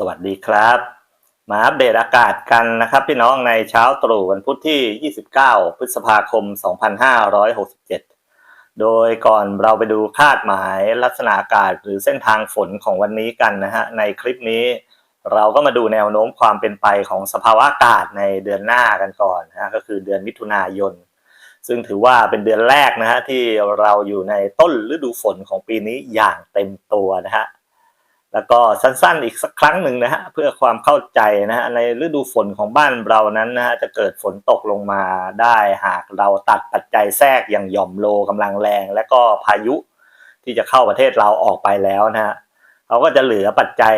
สวัสดีครับ มาอัปเดตอากาศกันนะครับ พี่น้องในเช้าตรู่วันพุธที่ 29 พฤษภาคม 2567 โดยก่อนเราไปดูคาดหมายลักษณะอากาศหรือเส้นทางฝนของวันนี้กันนะฮะ ในคลิปนี้เราก็มาดูแนวโน้มความเป็นไปของสภาวะอากาศในเดือนหน้ากันก่อนนะก็คือเดือนมิถุนายน ซึ่งถือว่าเป็นเดือนแรกนะฮะที่เราอยู่ในต้นฤดูฝนของปีนี้อย่างเต็มตัวนะฮะ แล้วก็สั้นๆอีกสักครั้งหนึ่งนะฮะเพื่อความเข้าใจนะฮะในฤดูฝนของบ้านเรานั้นนะฮะจะเกิดฝนตกลงมาได้หากเราตัดปัจจัยแทรกอย่างหย่อมโลกำลังแรง และก็พายุที่จะเข้าประเทศเราออกไปแล้วนะฮะเราก็จะเหลือปัจจัย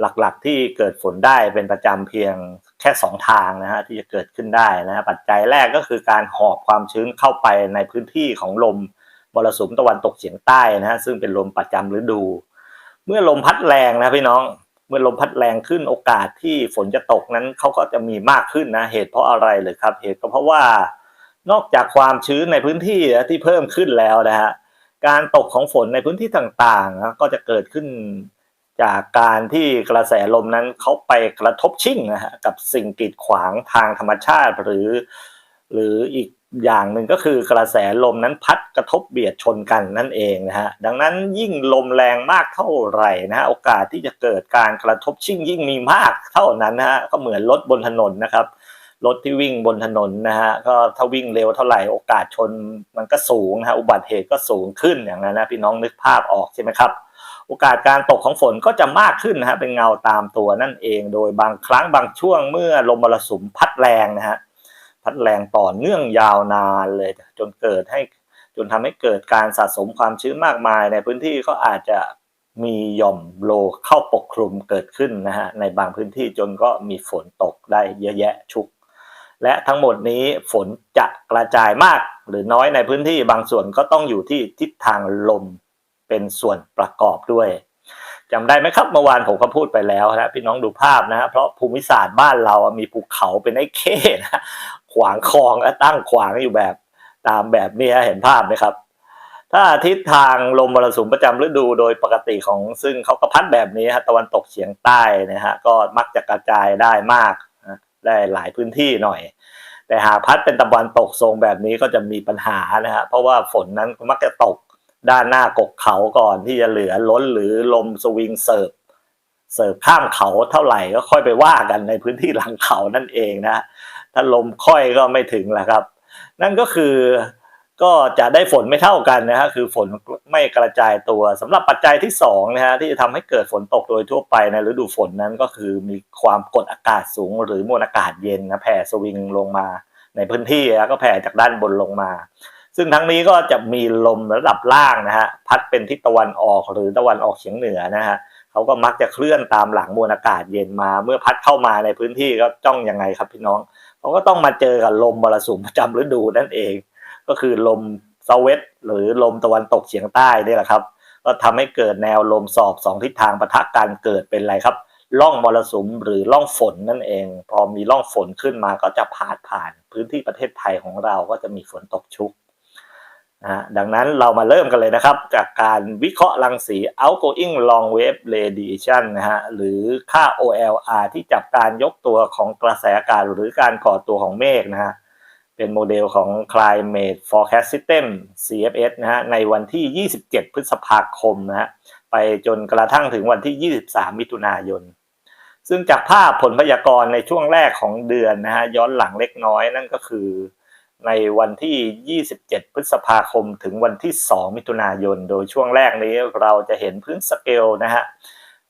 หลักๆ ที่เกิดฝนได้เป็นประจำเพียงแค่สองทางนะฮะที่จะเกิดขึ้นได้นะฮะปัจจัยแรกก็คือการหอบความชื้นเข้าไปในพื้นที่ของลมมรสุมตะวันตกเฉียงใต้นะฮะซึ่งเป็นลมประจำฤดู เมื่อลมพัดแรงนะพี่น้อง เมื่อลมพัดแรงขึ้นโอกาสที่ฝนจะตกนั้นเขาก็จะมีมากขึ้นนะ เหตุเพราะอะไรเลยครับ เหตุก็เพราะว่านอกจากความชื้นในพื้นที่ที่เพิ่มขึ้นแล้วนะฮะการตกของฝนในพื้นที่ต่างๆ ก็จะเกิดขึ้นจากการที่กระแสลมนั้นเขาไปกระทบชิ่งนะฮะกับสิ่งกีดขวางทางธรรมชาติหรือ หรืออีก อย่างหนึ่งก็คือกระแสลมนั้นพัดกระทบเบียดชนกันนั่นเองนะฮะดังนั้นยิ่งลมแรงมากเท่าไหร่นะฮะโอกาสที่จะเกิดการกระทบชิ่งยิ่งมีมากเท่านั้นนะฮะก็เหมือนรถบนถนนนะครับรถที่วิ่งบนถนนนะฮะก็ถ้าวิ่งเร็วเท่าไหร่โอกาสชนมันก็สูงนะฮะอุบัติเหตุก็สูงขึ้นอย่างนั้นนะพี่น้องนึกภาพออกใช่ไหมครับ โอกาสการตกของฝนก็จะมากขึ้นนะฮะเป็นเงาตามตัวนั่นเอง โดยบางครั้งบางช่วงเมื่อลมมรสุมพัดแรงนะฮะ พัดแรงต่อเนื่องยาวนานเลย จนเกิดให้จนทำให้เกิดการสะสมความชื้นมากมาย ในพื้นที่ก็อาจจะมีหย่อมโลเข้าปกคลุมเกิดขึ้นนะฮะในบางพื้นที่จนก็มีฝนตกได้เยอะแยะชุก และทั้งหมดนี้ฝนจะกระจายมากหรือน้อยในพื้นที่บางส่วนก็ต้องอยู่ที่ทิศทางลมเป็นส่วนประกอบด้วยจำได้ไหมครับเมื่อวานผมก็พูดไปแล้วนะพี่น้องดูภาพนะฮะเพราะภูมิศาสตร์บ้านเรามีภูเขาเป็นไอ้เข้นะ ขวางคลองและตั้งขวางอยู่แบบตามแบบนี้เห็นภาพไหมครับ ถ้าทิศทางลมมรสุมประจำฤดูโดยปกติของซึ่งเขาก็พัดแบบนี้ฮะตะวันตกเฉียงใต้นะฮะก็มักจะกระจายได้มากได้หลายพื้นที่หน่อย แต่หากพัดเป็นตะวันตกทรงแบบนี้ก็จะมีปัญหานะฮะเพราะว่าฝนนั้นมักจะตกด้านหน้ากกเขาก่อนที่จะเหลือล้นหรือลมสวิงเสิร์ฟเสิร์ฟข้ามเขาเท่าไหร่ก็ค่อยไปว่ากันในพื้นที่หลังเขานั่นเองนะ ถ้าลมค่อยก็ไม่ถึงแหละครับ นั่นก็คือก็จะได้ฝนไม่เท่ากันนะฮะคือฝนไม่กระจายตัวสำหรับปัจจัยที่2นะฮะที่จะทำให้เกิดฝนตกโดยทั่วไปในฤดูฝนนั้นก็คือมีความกดอากาศสูง หรือมวลอากาศเย็นนะแผ่สวิงลงมาในพื้นที่แล้วก็แผ่จากด้านบนลงมา ซึ่งทั้งนี้ก็จะมีลมระดับล่างนะฮะพัดเป็นทิศตะวันออกหรือตะวันออกเฉียงเหนือนะฮะเขาก็มักจะเคลื่อนตามหลังมวลอากาศเย็นมา เมื่อพัดเข้ามาในพื้นที่ก็จ้องยังไงครับพี่น้อง เขาก็ต้องมาเจอกับลมมรสุมประจำฤดูนั่นเอง ก็คือลมเซาเวตหรือลมตะวันตกเฉียงใต้นี่แหละครับ ก็ทำให้เกิดแนวลมสอบสองทิศทางปะทะกันเกิดเป็นอะไรครับล่องมรสุมหรือล่องฝนนั่นเอง พอมีล่องฝนขึ้นมาก็จะพาดผ่านพื้นที่ประเทศไทยของเราก็จะมีฝนตกชุก นะดังนั้นเรามาเริ่มกันเลยนะครับ จากการวิเคราะห์รังสี outgoing long wave radiation นะฮะหรือค่า OLR ที่จับการยกตัวของกระแสอากาศหรือการก่อตัวของเมฆนะฮะเป็นโมเดลของ Climate Forecast System CFS นะฮะในวันที่ 27 พฤษภาคมนะฮะไปจนกระทั่งถึงวันที่ 23 มิถุนายน ซึ่งจากภาพผลพยากรณ์ในช่วงแรกของเดือนนะฮะย้อนหลังเล็กน้อยนั่นก็คือ ในวันที่ 27 พฤษภาคมถึงวันที่ 2 มิถุนายน โดยช่วงแรกนี้เราจะเห็นพื้นสเกลนะฮะ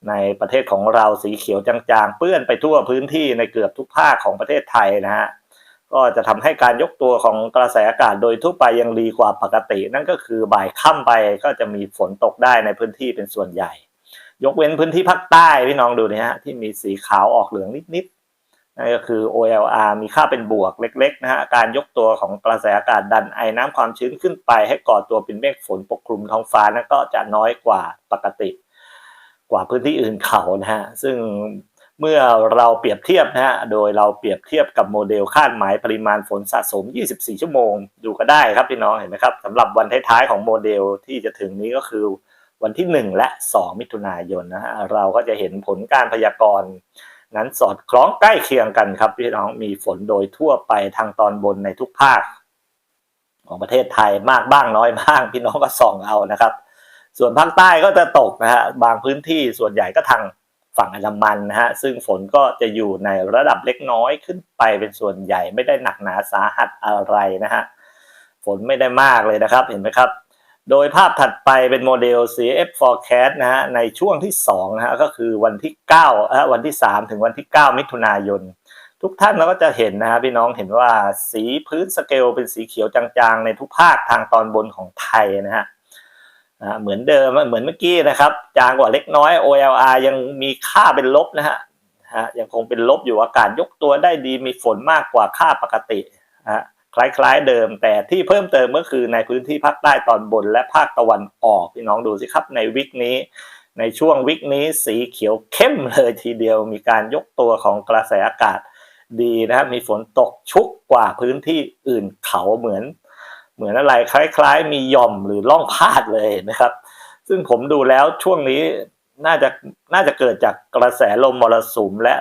ในประเทศของเราสีเขียวจางๆ เปื้อนไปทั่วพื้นที่ในเกือบทุกภาคของประเทศไทยนะฮะก็จะทำให้การยกตัวของกระแสอากาศโดยทั่วไปยังดีกว่าปกติ นั่นก็คือบ่ายค่ำไปก็จะมีฝนตกได้ในพื้นที่เป็นส่วนใหญ่ ยกเว้นพื้นที่ภาคใต้พี่น้องดูนะฮะที่มีสีขาวออกเหลืองนิดๆ นั่นก็คือ OLR มีค่าเป็นบวกเล็กๆนะฮะการยกตัวของกระแสอากาศดันไอน้ำความชื้นขึ้นไป ให้ก่อตัวเป็นเมฆฝนปกคลุมท้องฟ้านั้นก็จะน้อยกว่าปกติ กว่าพื้นที่อื่นเขานะฮะซึ่งเมื่อเราเปรียบเทียบนะฮะโดยเราเปรียบเทียบกับโมเดลคาดหมายปริมาณฝนสะสม 24 ชั่วโมง ดูก็ได้ครับพี่น้องเห็นไหมครับสำหรับวันท้ายๆของโมเดลที่จะถึงนี้ก็คือวันที่ 1 และ 2 มิถุนายนนะฮะเราก็จะเห็นผลการพยากรณ์ นั้นสอดคล้องใกล้เคียงกันครับพี่น้องมีฝนโดยทั่วไปทางตอนบนในทุกภาค ของประเทศไทยมากบ้างน้อยบ้าง พี่น้องก็ส่องเอานะครับ ส่วนภาคใต้ก็จะตกนะฮะบางพื้นที่ส่วนใหญ่ก็ทางฝั่งอันดามันนะฮะซึ่งฝนก็จะอยู่ในระดับเล็กน้อยขึ้นไปเป็นส่วนใหญ่ไม่ได้หนักหนาสาหัสอะไรนะฮะฝนไม่ได้มากเลยนะครับเห็นไหมครับ โดยภาพถัดไปเป็นโมเดล CF forecast นะฮะในช่วงที่2นะฮะก็คือวันที่9นะฮะวันที่ 3 ถึงวันที่ 9 มิถุนายน ทุกท่านเราก็จะเห็นนะฮะพี่น้องเห็นว่าสีพื้นสเกลเป็นสีเขียวจางๆ ในทุกภาคทางตอนบนของไทยนะฮะเหมือนเดิมเหมือนเมื่อกี้นะครับ จางกว่าเล็กน้อย OLR ยังมีค่าเป็นลบนะฮะฮะยังคงเป็นลบอยู่อากาศยกตัวได้ดีมีฝนมากกว่าค่าปกติฮะ คล้ายๆเดิม แต่ที่เพิ่มเติมก็คือในพื้นที่ภาคใต้ตอนบนและภาคตะวันออกพี่น้องดูสิครับในวิกนี้ในช่วงวิกนี้สีเขียวเข้มเลยทีเดียวมีการยกตัวของกระแสอากาศดีนะครับมีฝนตกชุกกว่าพื้นที่อื่นเขาเหมือน เหมือนอะไรคล้าย ๆ มีหย่อมหรือล่องพาดเลยนะครับ ซึ่งผมดูแล้วช่วงนี้ น่าจะน่าจะเกิดจากกระแสลมมรสุมและ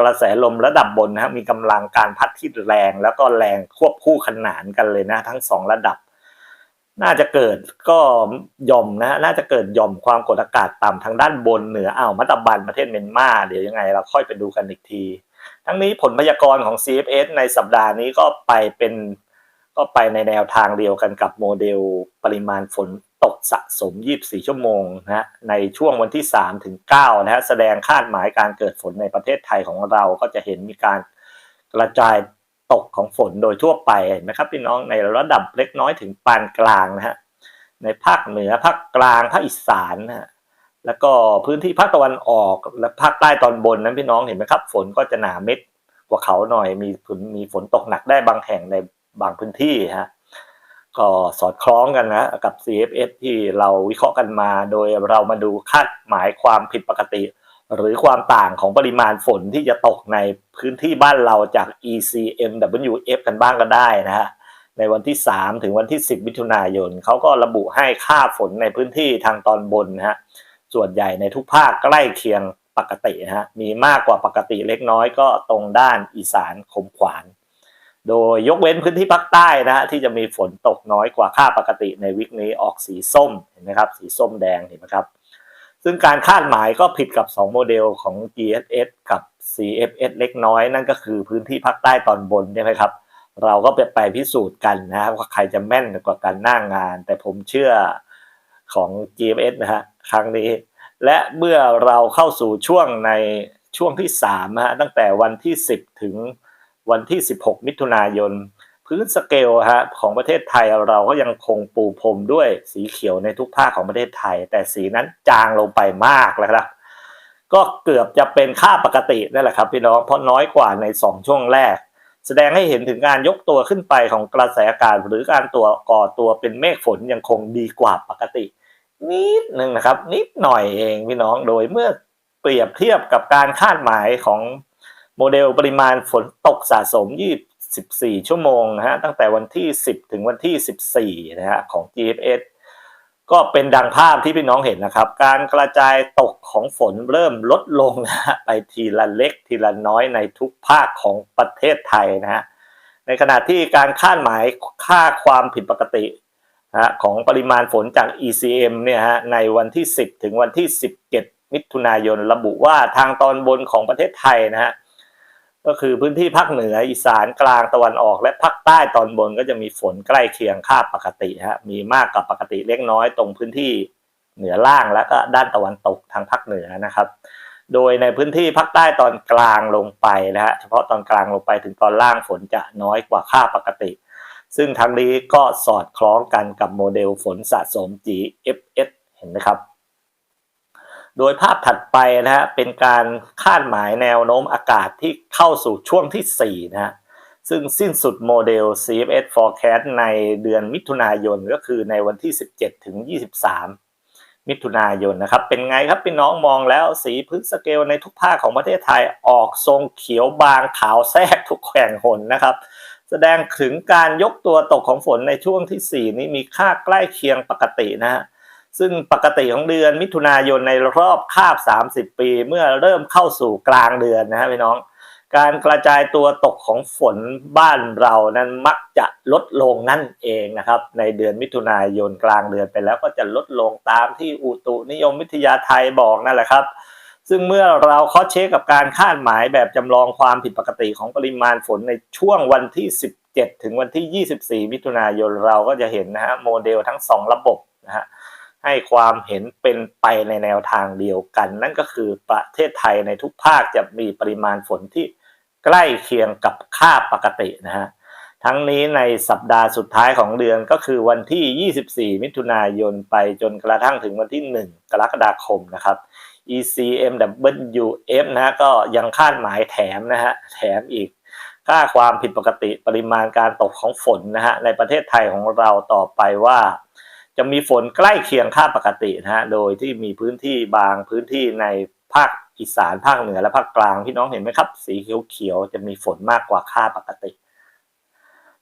กระแสลมระดับบนนะครับมีกำลังการพัดที่แรง แล้วก็แรงควบคู่ขนานกันเลยนะ ทั้งสองระดับ น่าจะเกิดก็ย่อมนะน่าจะเกิดย่อมความกดอากาศต่ำทางด้านบนเหนืออ่าวมัตตบันประเทศเมียนมาเดี๋ยวยังไงเราค่อยไปดูกันอีกที ทั้งนี้ผลพยากรณ์ของ CFS ในสัปดาห์นี้ก็ไปเป็นก็ไปในแนวทางเดียวกันกับโมเดลปริมาณฝน ตกสะสม 24 ชั่วโมงนะฮะในช่วงวันที่ 3 ถึง9นะฮะแสดงคาดหมายการเกิดฝนในประเทศไทยของเราก็จะเห็นมีการกระจายตกของฝนโดยทั่วไปเห็นไหมครับพี่น้องในระดับเล็กน้อยถึงปานกลางนะฮะในภาคเหนือภาคกลางภาคอีสานนะฮะแล้วก็พื้นที่ภาคตะวันออกและภาคใต้ตอนบนนั้นพี่น้องเห็นไหมครับ ฝนก็จะหนาเม็ดกว่าเขาหน่อยมีมีฝนตกหนักได้บางแห่งในบางพื้นที่ฮะ ก็สอดคล้องกันนะกับ CFS ที่เราวิเคราะห์กันมา โดยเรามาดูคาดหมายความผิดปกติ หรือความต่างของปริมาณฝนที่จะตกในพื้นที่บ้านเราจาก ECMWF กันบ้างก็ได้นะฮะในวันที่ 3 ถึงวันที่ 10มิถุนายนเขาก็ระบุให้ค่าฝนในพื้นที่ทางตอนบนนะฮะส่วนใหญ่ในทุกภาคใกล้เคียงปกตินะฮะมีมากกว่าปกติเล็กน้อยก็ตรงด้านอีสานคมขวาน โดยยกเว้นพื้นที่ภาคใต้นะฮะที่จะมีฝนตกน้อยกว่าค่าปกติในวิกนี้ออกสีส้มเห็นไหมครับ สีส้มแดงเห็นไหมครับ ซึ่งการคาดหมายก็ผิดกับ 2 โมเดลของ GSS กับ CFS เล็กน้อยนั่นก็คือพื้นที่ภาคใต้ตอนบนใช่ไหมครับ เราก็ไปไปพิสูจน์กันนะครับว่าใครจะแม่นกว่ากันหน้างงาน แต่ผมเชื่อของ GFS นะฮะครั้งนี้ และเมื่อเราเข้าสู่ช่วงในช่วงที่3ฮะตั้งแต่วันที่ 10 ถึง วันที่ 16 มิถุนายน พื้นสเกลฮะของประเทศไทยเราก็ยังคงปูพรมด้วยสีเขียวในทุกภาคของประเทศไทย แต่สีนั้นจางลงไปมากแล้วครับก็เกือบจะเป็นค่าปกตินั่นแหละครับพี่น้องเพราะน้อยกว่าใน 2 ช่วงแรก แสดงให้เห็นถึงการยกตัวขึ้นไปของกระแสอากาศหรือการตัวก่อตัวเป็นเมฆฝนยังคงดีกว่าปกติ นิดหนึ่งนะครับ นิดหน่อยเองพี่น้องโดยเมื่อเปรียบเทียบกับการคาดหมายของ โมเดลปริมาณฝนตกสะสม 24 ชั่วโมงนะฮะตั้งแต่วันที่ 10 ถึงวันที่ 14 นะฮะของ GFS ก็เป็นดังภาพที่พี่น้องเห็นนะครับ การกระจายตกของฝนเริ่มลดลงนะฮะไปทีละเล็กทีละน้อยในทุกภาคของประเทศไทยนะฮะในขณะที่การคาดหมายค่าความผิดปกตินะของปริมาณฝนจาก ECM เนี่ยฮะในวันที่ 10 ถึงวันที่ 17 มิถุนายนระบุว่าทางตอนบนของประเทศไทยนะฮะ ก็คือพื้นที่ภาคเหนืออีสานกลางตะวันออก และภาคใต้ตอนบนก็จะมีฝนใกล้เคียงค่าปกติฮะมีมากกว่าปกติเล็กน้อยตรงพื้นที่เหนือล่างแล้วก็ด้านตะวันตกทางภาคเหนือนะครับ โดยในพื้นที่ภาคใต้ตอนกลางลงไปนะฮะเฉพาะตอนกลางลงไปถึงตอนล่างฝนจะน้อยกว่าค่าปกติ ซึ่งทั้งนี้ก็สอดคล้องกันกับโมเดลฝนสะสม GFS เห็นไหมครับ โดยภาพถัดไปนะฮะเป็นการคาดหมายแนวโน้มอากาศที่เข้าสู่ช่วงที่ 4 นะฮะซึ่งสิ้นสุดโมเดล CFS forecast ในเดือนมิถุนายนก็คือในวันที่ 17 ถึง 23 มิถุนายนนะครับ เป็นไงครับพี่น้องมองแล้วสีพื้นสเกลในทุกภาคของประเทศไทยออกทรงเขียวบางขาวแทรกทุกแข่งหนนะครับ แสดงถึงการยกตัวตกของฝนในช่วงที่ 4 นี้มีค่าใกล้เคียงปกตินะฮะ ซึ่งปกติของเดือนมิถุนายนในรอบคาบ 30 ปี เมื่อเริ่มเข้าสู่กลางเดือนนะฮะพี่น้อง การกระจายตัวตกของฝนบ้านเรานั้นมักจะลดลงนั่นเองนะครับ ในเดือนมิถุนายนกลางเดือนไปแล้วก็จะลดลงตามที่อุตุนิยมวิทยาไทยบอกนั่นแหละครับซึ่งเมื่อเราเคาะเช็คกับการคาดหมายแบบจำลองความผิดปกติของปริมาณฝนในช่วงวันที่ 17 ถึงวันที่ 24 มิถุนายนเราก็จะเห็นนะฮะโมเดลทั้ง 2 ระบบนะฮะ ให้ความเห็นเป็นไปในแนวทางเดียวกัน นั่นก็คือประเทศไทยในทุกภาคจะมีปริมาณฝนที่ใกล้เคียงกับค่าปกตินะฮะทั้งนี้ในสัปดาห์สุดท้ายของเดือนก็คือวันที่ 24 มิถุนายนไปจนกระทั่งถึงวันที่ 1 กรกฎาคมนะครับ ECMWF นะฮะก็ยังคาดหมายแถมนะฮะแถมอีกค่าความผิดปกติปริมาณการตกของฝนนะฮะในประเทศไทยของเราต่อไปว่า จะมีฝนใกล้เคียงค่าปกตินะฮะ โดยที่มีพื้นที่บางพื้นที่ในภาคอีสานภาคเหนือและภาคกลางพี่น้องเห็นไหมครับ สีเขียวๆจะมีฝนมากกว่าค่าปกติ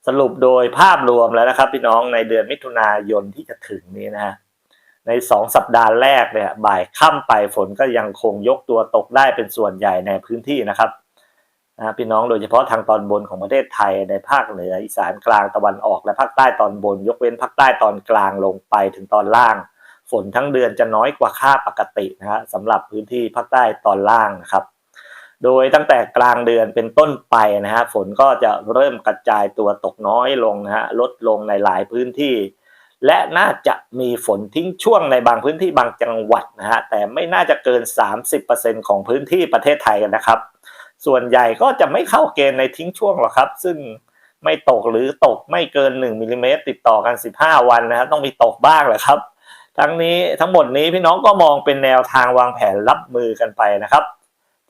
สรุปโดยภาพรวมแล้วนะครับ พี่น้องในเดือนมิถุนายนที่จะถึงนี้นะฮะในสองสัปดาห์แรกเนี่ยบ่ายค่ำไปฝนก็ยังคงยกตัวตกได้เป็นส่วนใหญ่ในพื้นที่นะครับ นะพี่น้องโดยเฉพาะทางตอนบนของประเทศไทยในภาคเหนืออีสานกลางตะวันออกและภาคใต้ตอนบน ยกเว้นภาคใต้ตอนกลางลงไปถึงตอนล่าง ฝนทั้งเดือนจะน้อยกว่าค่าปกตินะฮะสำหรับพื้นที่ภาคใต้ตอนล่างนะครับโดยตั้งแต่กลางเดือนเป็นต้นไปนะฮะฝนก็จะเริ่มกระจายตัวตกน้อยลงนะฮะลดลงในหลายพื้นที่ และน่าจะมีฝนทิ้งช่วงในบางพื้นที่บางจังหวัดนะฮะแต่ไม่น่าจะเกิน 30%ของพื้นที่ประเทศไทยกันนะครับ ส่วนใหญ่ก็จะไม่เข้าเกณฑ์ในทิ้งช่วงหรอกครับ ซึ่งไม่ตกหรือตกไม่เกิน 1มิลลิเมตรติดต่อกัน 15 วันนะฮะต้องมีตกบ้างแหละครับ ทั้งนี้ทั้งหมดนี้พี่น้องก็มองเป็นแนวทางวางแผนรับมือกันไปนะครับ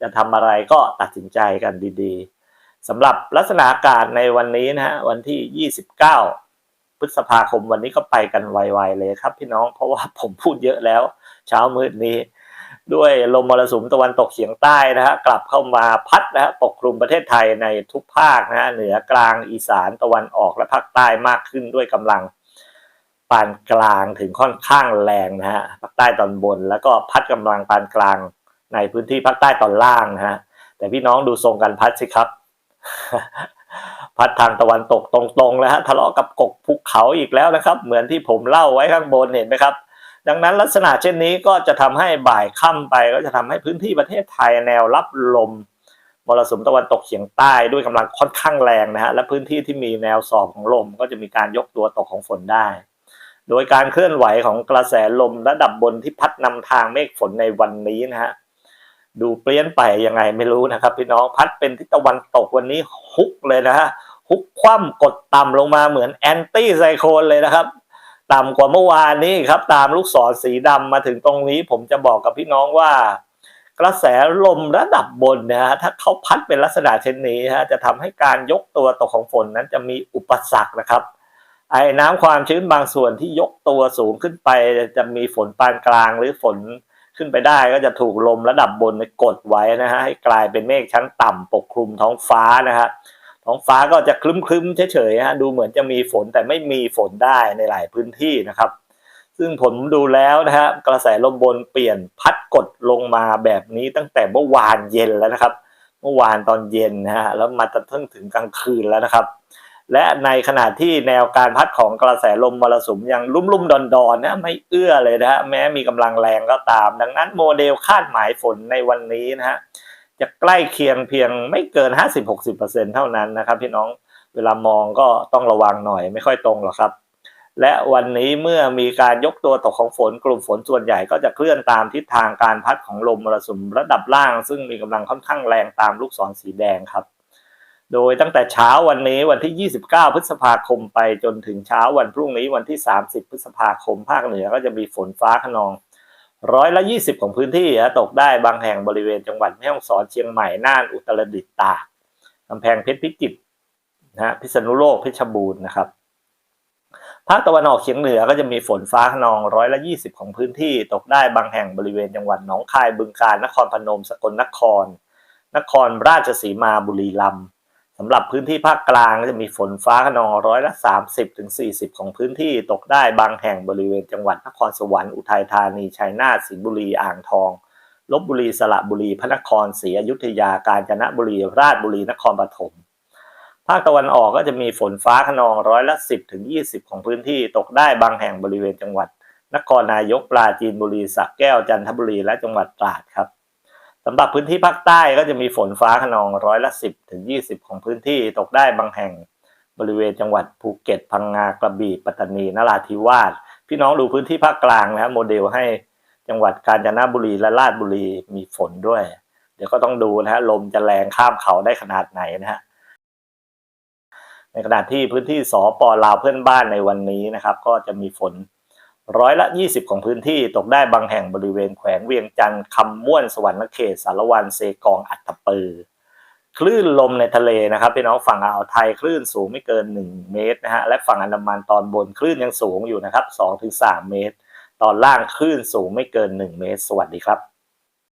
จะทำอะไรก็ตัดสินใจกันดีๆสำหรับลักษณะอากาศในวันนี้นะฮะวันที่ 29 พฤษภาคมวันนี้ก็ไปกันไวๆเลยครับ พี่น้องเพราะว่าผมพูดเยอะแล้ว เช้ามืดนี้ ด้วยลมมรสุมตะวันตกเฉียงใต้นะฮะกลับเข้ามาพัดนะฮะปกคลุมประเทศไทยในทุกภาคนะฮะเหนือกลางอีสานตะวันออกและภาคใต้มากขึ้นด้วยกำลังปานกลางถึงค่อนข้างแรงนะฮะภาคใต้ตอนบน แล้วก็พัดกำลังปานกลางในพื้นที่ภาคใต้ตอนล่างนะฮะแต่พี่น้องดูทรงกันพัดสิครับ พัดทางตะวันตกตรงๆแล้วฮะทะเลาะกับกกภูเขาอีกแล้วนะครับ เหมือนที่ผมเล่าไว้ข้างบนเห็นไหมครับ ดังนั้นลักษณะเช่นนี้ก็จะทำให้บ่ายค่ำไปก็จะทำให้พื้นที่ประเทศไทยแนวรับลมมรสุมตะวันตกเฉียงใต้ด้วยกำลังค่อนข้างแรงนะฮะและพื้นที่ที่มีแนวสอบของลมก็จะมีการยกตัวตกของฝนได้ โดยการเคลื่อนไหวของกระแสลมระดับบนที่พัดนำทางเมฆฝนในวันนี้นะฮะดูเปลี่ยนไปยังไงไม่รู้นะครับ พี่น้องพัดเป็นทิศตะวันตกวันนี้ฮุกเลยนะฮะฮุกคว่ำกดต่ำลงมาเหมือนแอนตี้ไซโคลเลยนะครับ ต่ำกว่าเมื่อวานนี้ครับ ตามลูกศรสีดำมาถึงตรงนี้ ผมจะบอกกับพี่น้องว่า กระแสลมระดับบนนะฮะถ้าเขาพัดเป็นลักษณะเช่นนี้ฮะจะทำให้การยกตัวตกของฝนนั้นจะมีอุปสรรคนะครับไอ้น้ำความชื้นบางส่วนที่ยกตัวสูงขึ้นไป จะมีฝนปานกลางหรือฝนขึ้นไปได้ก็จะถูกลมระดับบนกดไว้นะฮะให้กลายเป็นเมฆชั้นต่ำปกคลุมท้องฟ้านะฮะ ท้องฟ้าก็จะคลึ้มๆเฉยๆฮะดูเหมือนจะมีฝนแต่ไม่มีฝนได้ในหลายพื้นที่นะครับ ซึ่งผมดูแล้วนะฮะกระแสลมบนเปลี่ยนพัดกดลงมาแบบนี้ตั้งแต่เมื่อวานเย็นแล้วนะครับ เมื่อวานตอนเย็นนะฮะแล้วมาจนถึงถึงกลางคืนแล้วนะครับ และในขณะที่แนวการพัดของกระแสลมมรสุมยังลุ่มลุ่มดอนดอนๆนะไม่เอื้อเลยนะฮะแม้มีกำลังแรงก็ตาม ดังนั้นโมเดลคาดหมายฝนในวันนี้นะฮะ จะใกล้เคียงเพียงไม่เกิน 50-60%เท่านั้นนะครับ พี่น้องเวลามองก็ต้องระวังหน่อยไม่ค่อยตรงหรอกครับ และวันนี้เมื่อมีการยกตัวตกของฝนกลุ่มฝนส่วนใหญ่ก็จะเคลื่อนตามทิศทางการพัดของลมมรสุมระดับล่าง ซึ่งมีกำลังค่อนข้างแรงตามลูกศรสีแดงครับ โดยตั้งแต่เช้าวันนี้วันที่ 29 พฤษภาคมไปจนถึงเช้าวันพรุ่งนี้วันที่ 30 พฤษภาคมภาคเหนือก็จะมีฝนฟ้าขนอง ร้อยละ20ของพื้นที่ตกได้บางแห่งบริเวณจังหวัดแม่ฮ่องสอนเชียงใหม่น่านอุตรดิตถ์ตากกำแพงเพชรพิจิตรนะฮะพิษณุโลกเพชรบูรณ์นะครับภาคตะวันออกเฉียงเหนือก็จะมีฝนฟ้าขนองร้อยละ20ของพื้นที่ตกได้บางแห่งบริเวณจังหวัดหนองคายบึงกาฬนครพนมสกลนคร นครราชสีมาบุรีรัมย์ำหรับพื้นที่ภาคกลางก็จะมีฝนฟ้าขนองร้อยละ30ถึงของพื้นที่ตกได้บางแห่งบริเวณจังหวัดนครสวรรค์อุทัยธานีชัยนาทสิงห์บุรีอ่างทองลบบุรีสระบุรีพระนครศรีอยุธยา กาญจนบุรี ราชบุรีนครปฐมภาคตะวันออกก็จะมีฝนฟ้าขนองร้อยละ 10ถึง20 ของพื้นที่ตกได้บางแห่งบริเวณจังหวัด นครนายกปราจีนบุรีสระแก้วจันทบุรีและจังหวัดตราดครับ สำหรับพื้นที่ภาคใต้ก็จะมีฝนฟ้าขนองร้อยละ 10ถึง20 ของพื้นที่ตกได้บางแห่งบริเวณจังหวัดภูเก็ต พังงากระบี่ปัตตานีนราธิวาสพี่น้องดูพื้นที่ภาคกลางนะครับโมเดลให้จังหวัดกาญจนบุรีและราชบุรีมีฝนด้วย เดี๋ยวก็ต้องดูนะฮะลมจะแรงข้ามเขาได้ขนาดไหนนะฮะในขณะที่พื้นที่สปลาวเพื่อนบ้านในวันนี้นะครับ ก็จะมีฝน ร้อยละ 20 ของพื้นที่ตกได้บางแห่งบริเวณแขวงเวียงจันทร์คำม่วนสวรรค์เขตสารวันเซกองอัตตปือ คลื่นลมในทะเลนะครับพี่น้องฝั่งอ่าวไทยคลื่นสูงไม่เกิน 1 เมตรนะฮะและฝั่งอันดามันตอนบนคลื่นยังสูงอยู่นะครับ2-3 เมตร ตอนล่างคลื่นสูงไม่เกิน 1 เมตร สวัสดีครับ